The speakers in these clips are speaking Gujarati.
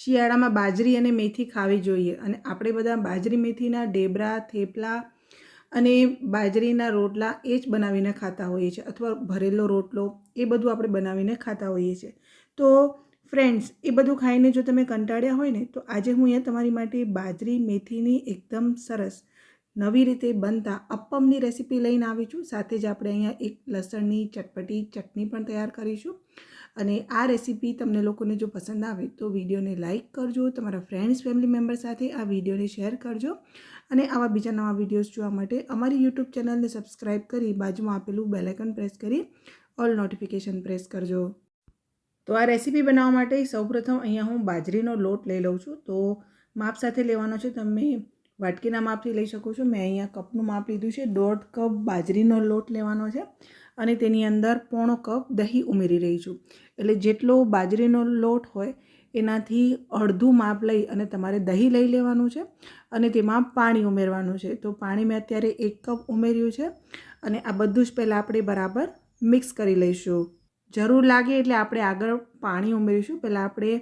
શિયાળામાં બાજરી અને મેથી ખાવી જોઈએ. અને આપણે બધા બાજરી, મેથીના ડેબરા થેપલા અને બાજરીના રોટલા એ જ બનાવીને ખાતા હોઈએ છીએ. અથવા ભરેલો રોટલો એ બધું આપણે બનાવીને ખાતા હોઈએ છીએ. તો ફ્રેન્ડ્સ, એ બધું ખાઈને જો તમે કંટાળ્યા હોય ને, તો આજે હું અહીંયા તમારી માટે બાજરી, મેથીની એકદમ સરસ નવી રીતે બનતા અપ્પમની રેસીપી લઈને આવી છું. સાથે જ આપણે અહીંયા એક લસણની ચટપટી ચટણી પણ તૈયાર કરીશું. અને આ રેસીપી તમને લોકોને જો પસંદ આવે તો વિડીયોને લાઇક કરજો, તમારા ફ્રેન્ડ્સ, ફેમિલી મેમ્બર સાથે આ વિડીયોને શેર કરજો અને આવા બીજા નવા વિડીયોઝ જોવા માટે અમારી યુટ્યુબ ચેનલને સબસ્ક્રાઈબ કરી બાજુમાં આપેલું બેલાઇકન પ્રેસ કરી ઓલ નોટિફિકેશન પ્રેસ કરજો. તો આ રેસીપી બનાવવા માટે સૌપ્રથમ અહીંયા હું બાજરીનો લોટ લઈ લઉં છું. તો માપ સાથે લેવાનો છે, તમે વાટકીના માપથી લઈ શકો છો. મેં અહીંયા કપનું માપ લીધું છે. દોઢ કપ બાજરીનો લોટ લેવાનો છે. અને તેની અંદર પોણો કપ દહીં ઉમેરી રહી છું. એટલે જેટલો બાજરીનો લોટ હોય, એનાથી અડધું માપ લઈ અને તમારે દહીં લઈ લેવાનું છે અને તેમાં પાણી ઉમેરવાનું છે. તો પાણી મેં અત્યારે એક કપ ઉમેર્યું છે અને આ બધું જ પહેલાં આપણે બરાબર મિક્સ કરી લઈશું. જરૂર લાગે એટલે આપણે આગળ પાણી ઉમેરીશું. પહેલાં આપણે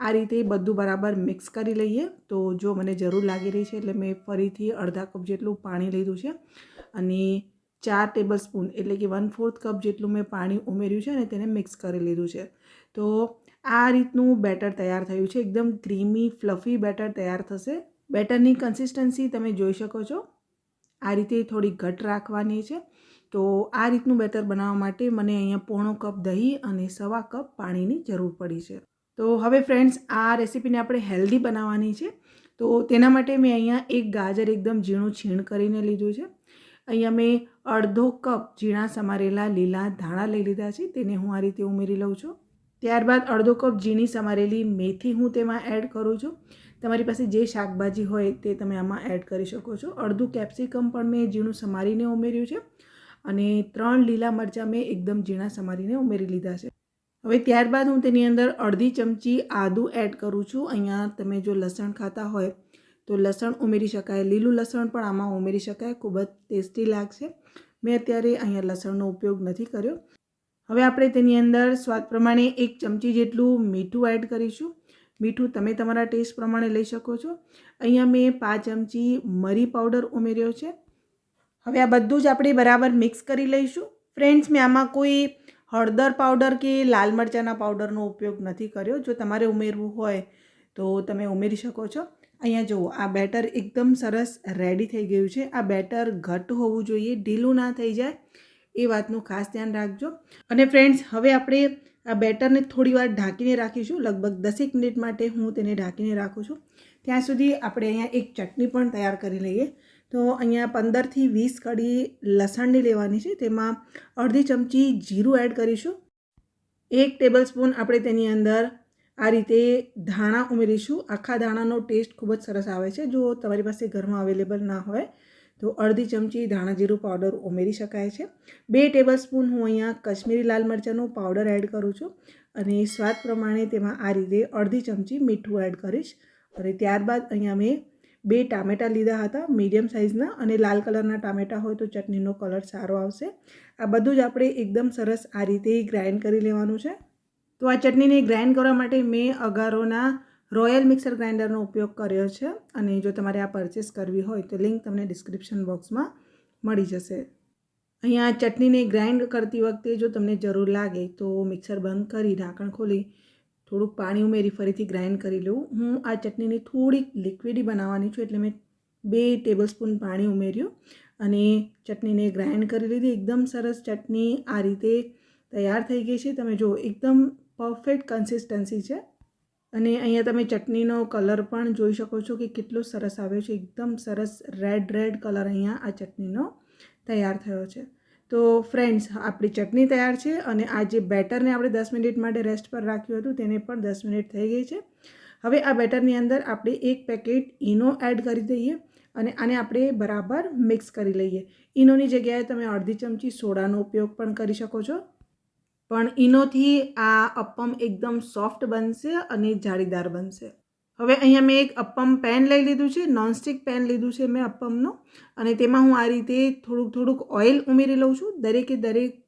આ રીતે બધું બરાબર મિક્સ કરી લઈએ. તો જો મને જરૂર લાગી રહી છે એટલે મેં ફરીથી અડધા કપ જેટલું પાણી લીધું છે અને ચાર ટેબલ સ્પૂન એટલે કે વન ફોર્થ કપ જેટલું મેં પાણી ઉમેર્યું છે અને તેને મિક્સ કરી લીધું છે. તો આ રીતનું બેટર તૈયાર થયું છે. એકદમ ક્રીમી ફ્લફી બેટર તૈયાર થશે. બેટરની કન્સિસ્ટન્સી તમે જોઈ શકો છો. આ રીતે થોડી ઘટ રાખવાની છે. તો આ રીતનું બેટર બનાવવા માટે મને અહીંયા પોણો કપ દહીં અને સવા કપ પાણીની જરૂર પડી છે. તો હવે ફ્રેન્ડ્સ આ રેસીપીને આપણે હેલ્ધી બનાવવાની છે. તો તેના માટે મેં અહીંયા એક ગાજર એકદમ ઝીણું છીણ કરીને લીધું છે. અહીંયા મેં અડધો કપ ઝીણા સમારેલા લીલા ધાણા લઈ લીધા છે, તેને હું આ રીતે ઉમેરી લઉં છું. ત્યારબાદ અડધો કપ ઝીણી સમારેલી મેથી હું તેમાં એડ કરું છું. તમારી પાસે જે શાકભાજી હોય તે તમે આમાં એડ કરી શકો છો. અડધું કેપ્સિકમ પણ મેં ઝીણું સમારીને ઉમેર્યું છે અને ત્રણ લીલા મરચાં મેં એકદમ ઝીણા સમારીને ઉમેરી લીધા છે. હવે ત્યારબાદ હું તેની અંદર અડધી ચમચી આદું એડ કરું છું. અહીંયા તમે જો લસણ ખાતા હોય તો લસણ ઉમેરી શકાય. લીલું લસણ પણ આમાં ઉમેરી શકાય. ખૂબ જ ટેસ્ટી લાગશે. મેં અત્યારે અહીંયા લસણનો ઉપયોગ નથી કર્યો. હવે આપણે તેની અંદર સ્વાદ પ્રમાણે એક ચમચી જેટલું મીઠું એડ કરીશું. મીઠું તમે તમારા ટેસ્ટ પ્રમાણે લઈ શકો છો. અહીંયા મેં પાંચ ચમચી મરી પાવડર ઉમેર્યો છે. હવે આ બધું જ આપણે બરાબર મિક્સ કરી લઈશું. ફ્રેન્ડ્સ મેં આમાં કોઈ હળદર પાવડર કે લાલ મરચાંના પાવડરનો ઉપયોગ નથી કર્યો. જો તમારે ઉમેરવું હોય તો તમે ઉમેરી શકો છો. અહીંયા જુઓ, આ બેટર એકદમ સરસ રેડી થઈ ગયું છે. આ બેટર ઘટ હોવું જોઈએ, ઢીલું ના થઈ જાય, એ વાતનું ખાસ ધ્યાન રાખજો. અને ફ્રેન્ડ્સ હવે આપણે આ બેટરને થોડી વાર ઢાંકીને રાખીશું. લગભગ દસેક મિનિટ માટે હું તેને ઢાંકીને રાખું છું. ત્યાં સુધી આપણે અહીંયા એક ચટણી પણ તૈયાર કરી લઈએ. તો અહીંયા પંદરથી વીસ કડી લસણની લેવાની છે. તેમાં અડધી ચમચી જીરું એડ કરીશું. એક ટેબલ સ્પૂન આપણે તેની અંદર આ રીતે ધાણા ઉમેરીશું. આખા ધાણાનો ટેસ્ટ ખૂબ જ સરસ આવે છે. જો તમારી પાસે ઘરમાં અવેલેબલ ના હોય, તો અડધી ચમચી ધાણા જીરું પાવડર ઉમેરી શકાય છે. બે ટેબલ સ્પૂન હું અહીંયા કશ્મીરી લાલ મરચાંનો પાવડર એડ કરું છું અને સ્વાદ પ્રમાણે તેમાં આ રીતે અડધી ચમચી મીઠું એડ કરીશ. અને ત્યારબાદ અહીંયા મેં બે ટામેટાં લીધા હતા, મીડિયમ સાઇઝના અને લાલ કલરના ટામેટાં હોય તો ચટણીનો કલર સારો આવશે. આ બધું જ આપણે એકદમ સરસ આ રીતે ગ્રાઇન્ડ કરી લેવાનું છે. તો આ ચટણીને ગ્રાઇન્ડ કરવા માટે મેં અગારોના રોયલ મિક્સર ગ્રાઇન્ડરનો ઉપયોગ કર્યો છે અને જો તમારે આ પરચેસ કરવી હોય તો લિંક તમને ડિસ્ક્રિપ્શન બોક્સમાં મળી જશે. અહીંયા ચટણીને ગ્રાઇન્ડ કરતી વખતે જો તમને જરૂર લાગે તો મિક્સર બંધ કરી ઢાંકણ ખોલી થોડુંક પાણી ઉમેરી ફરીથી ગ્રાઇન્ડ કરી લઉં. હું આ ચટણીને થોડીક લિક્વિડી બનાવવાની છું એટલે મેં બે ટેબલ સ્પૂન પાણી ઉમેર્યું અને ચટણીને ગ્રાઇન્ડ કરી લીધી. એકદમ સરસ ચટણી આ રીતે તૈયાર થઈ ગઈ છે. તમે જુઓ એકદમ પરફેક્ટ કન્સિસ્ટન્સી છે. અને અહીંયા તમે ચટણીનો કલર પણ જોઈ શકો છો કે કેટલો સરસ આવ્યો છે. એકદમ સરસ રેડ રેડ કલર અહીંયા આ ચટણીનો તૈયાર થયો છે. તો ફ્રેન્ડ્સ આપણી ચટણી તૈયાર છે અને આ જે બેટરને આપણે દસ મિનિટ માટે રેસ્ટ પર રાખ્યું હતું તેને પણ દસ મિનિટ થઈ ગઈ છે. હવે આ બેટરની અંદર આપણે એક પેકેટ ઈનો એડ કરી દઈએ અને આને આપણે બરાબર મિક્સ કરી લઈએ. ઈનોની જગ્યાએ તમે અડધી ચમચી સોડાનો ઉપયોગ પણ કરી શકો છો. પણ ઈનોથી આ અપ્પમ એકદમ સોફ્ટ બનશે અને જાળીદાર બનશે. હવે અહીંયા મેં એક અપ્પમ પેન લઈ લીધું છે, નોનસ્ટિક પેન લીધું છે મેં અપ્પમનું. અને તેમાં હું આ રીતે થોડુંક થોડુંક ઓઇલ ઉમેરી લઉં છું. દરેકે દરેક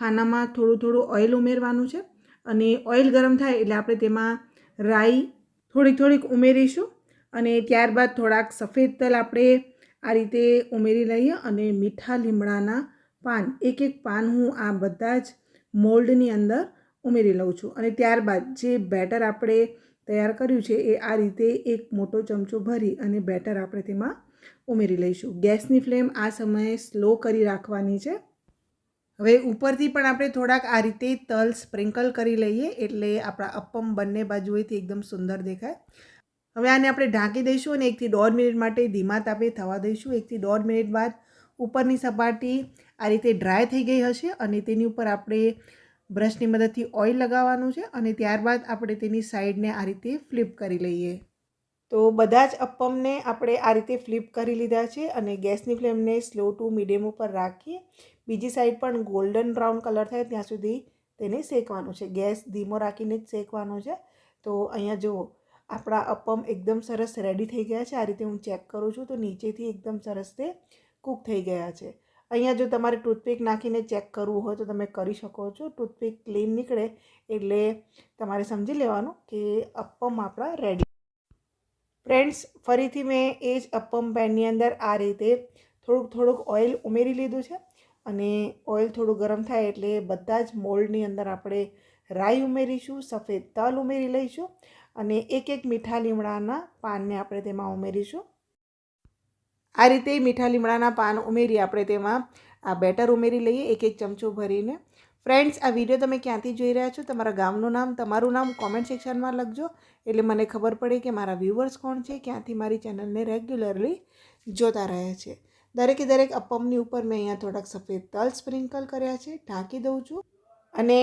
ખાનામાં થોડું થોડું ઓઇલ ઉમેરવાનું છે. અને ઓઇલ ગરમ થાય એટલે આપણે તેમાં રાઈ થોડીક થોડીક ઉમેરીશું. અને ત્યારબાદ થોડાક સફેદ તલ આપણે આ રીતે ઉમેરી લઈએ અને મીઠા લીમડાના પાન. એક એક પાન હું આ બધા જ મોલ્ડની અંદર ઉમેરી લઉં છું. અને ત્યારબાદ જે બેટર આપણે તૈયાર કર્યું છે એ આ રીતે એક મોટો ચમચો ભરી અને બેટર આપણે તેમાં ઉમેરી લઈશું. ગેસની ફ્લેમ આ સમયે સ્લો કરી રાખવાની છે. હવે ઉપરથી પણ આપણે થોડાક આ રીતે તલ સ્પ્રિંકલ કરી લઈએ એટલે આપણા અપ્પમ બંને બાજુએથી એકદમ સુંદર દેખાય. હવે આને આપણે ઢાંકી દઈશું અને એકથી દોઢ મિનિટ માટે ધીમા તાપે થવા દઈશું. એકથી દોઢ મિનિટ બાદ ઉપરની સપાટી આ રીતે ડ્રાય થઈ ગઈ હશે અને તેની ઉપર આપણે બ્રશની મદદથી ઓઇલ લગાવવાનું છે અને ત્યારબાદ આપણે તેની સાઈડને આ રીતે ફ્લિપ કરી લઈએ. તો બધા જ અપ્પમને આપણે આ રીતે ફ્લિપ કરી લીધા છે અને ગેસની ફ્લેમને સ્લો ટુ મીડિયમ ઉપર રાખીએ બીજી સાઈડ પણ ગોલ્ડન બ્રાઉન કલર થાય ત્યાં સુધી તેને શેકવાનું છે. ગેસ ધીમો રાખીને જ શેકવાનો છે. તો અહીંયા જુઓ, આપણા અપ્પમ એકદમ સરસ રેડી થઈ ગયા છે. આ રીતે હું ચેક કરું છું તો નીચેથી એકદમ સરસ તે કૂક થઈ ગયા છે. અહીંયા જો તમારે ટૂથપીક નાખીને ચેક કરવું હોય તો તમે કરી શકો છો. ટૂથપીક ક્લીન નીકળે એટલે તમારે સમજી લેવાનું કે અપ્પમ આપણા રેડી ફ્રેન્ડ્સ, ફરીથી મેં એ જ અપ્પમ પેનની અંદર આ રીતે થોડુંક થોડુંક ઓઇલ ઉમેરી લીધું છે અને ઓઇલ થોડું ગરમ થાય એટલે બધા જ મોલ્ડની અંદર આપણે રાઈ ઉમેરીશું, સફેદ તલ ઉમેરી લઈશું અને એક એક મીઠા લીમડાના પાનને આપણે તેમાં ઉમેરીશું. આ રીતે મીઠા લીમડાના પાન ઉમેરી આપણે તેમાં આ બેટર ઉમેરી લઈએ, એક એક ચમચો ભરીને. ફ્રેન્ડ્સ આ વીડિયો તમે ક્યાંથી જોઈ રહ્યા છો? તમારા ગામનું નામ, તમારું નામ કોમેન્ટ સેક્શનમાં લખજો. એટલે મને ખબર પડે કે મારા વ્યૂવર્સ કોણ છે, ક્યાંથી મારી ચેનલને રેગ્યુલરલી જોતા રહે છે. દરેકે દરેક અપમની ઉપર મેં અહીંયા થોડાક સફેદ તલ સ્પ્રિંકલ કર્યા છે, ઢાંકી દઉં છું અને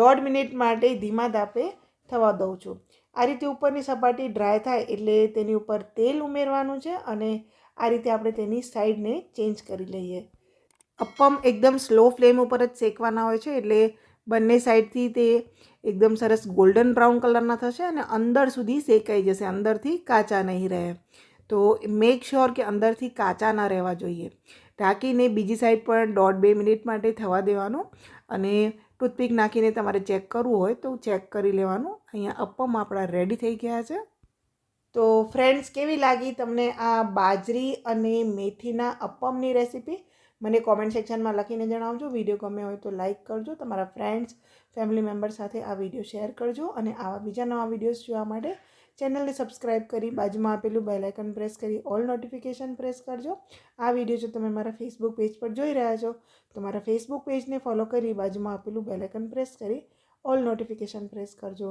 દોઢ મિનિટ માટે ધીમા દાપે થવા દઉં છું. આ રીતે ઉપરની સપાટી ડ્રાય થાય એટલે તેની ઉપર તેલ ઉમેરવાનું છે અને આ રીતે આપણે તેની સાઈડને ચેન્જ કરી લઈએ. અપ્પમ એકદમ સ્લો ફ્લેમ ઉપર જ શેકવાના હોય છે, એટલે બંને સાઈડથી તે એકદમ સરસ ગોલ્ડન બ્રાઉન કલરના થશે અને અંદર સુધી શેકાઈ જશે, અંદરથી કાચા નહીં રહે. તો મેક શ્યોર કે અંદરથી કાચા ના રહેવા જોઈએ. ઢાંકીને બીજી સાઈડ પણ દોઢ બે મિનિટ માટે થવા દેવાનું અને ટૂથપીક નાખીને તમારે ચેક કરવું હોય તો ચેક કરી લેવાનું. અહીંયા અપ્પમ આપણા રેડી થઈ ગયા છે. તો ફ્રેન્ડ્સ કેવી લાગી તમને આ બાજરી અને મેથીના અપમની રેસીપી મને કોમેન્ટ સેક્શનમાં લખીને જણાવજો. વીડિયો ગમે હોય તો લાઇક કરજો. તમારા ફ્રેન્ડ્સ ફેમિલી મેમ્બર સાથે આ વીડિયો શેર કરજો અને આવા બીજા નવા વિડીયોઝ જોવા માટે ચેનલને સબસ્ક્રાઇબ કરી બાજુમાં આપેલું બેલાઇકન પ્રેસ કરી ઓલ નોટિફિકેશન પ્રેસ કરજો. આ વીડિયો જો તમે મારા ફેસબુક પેજ પર જોઈ રહ્યા છો, તો મારા ફેસબુક પેજને ફોલો કરી બાજુમાં આપેલું બેલાઇકન પ્રેસ કરી ઓલ નોટિફિકેશન પ્રેસ કરજો.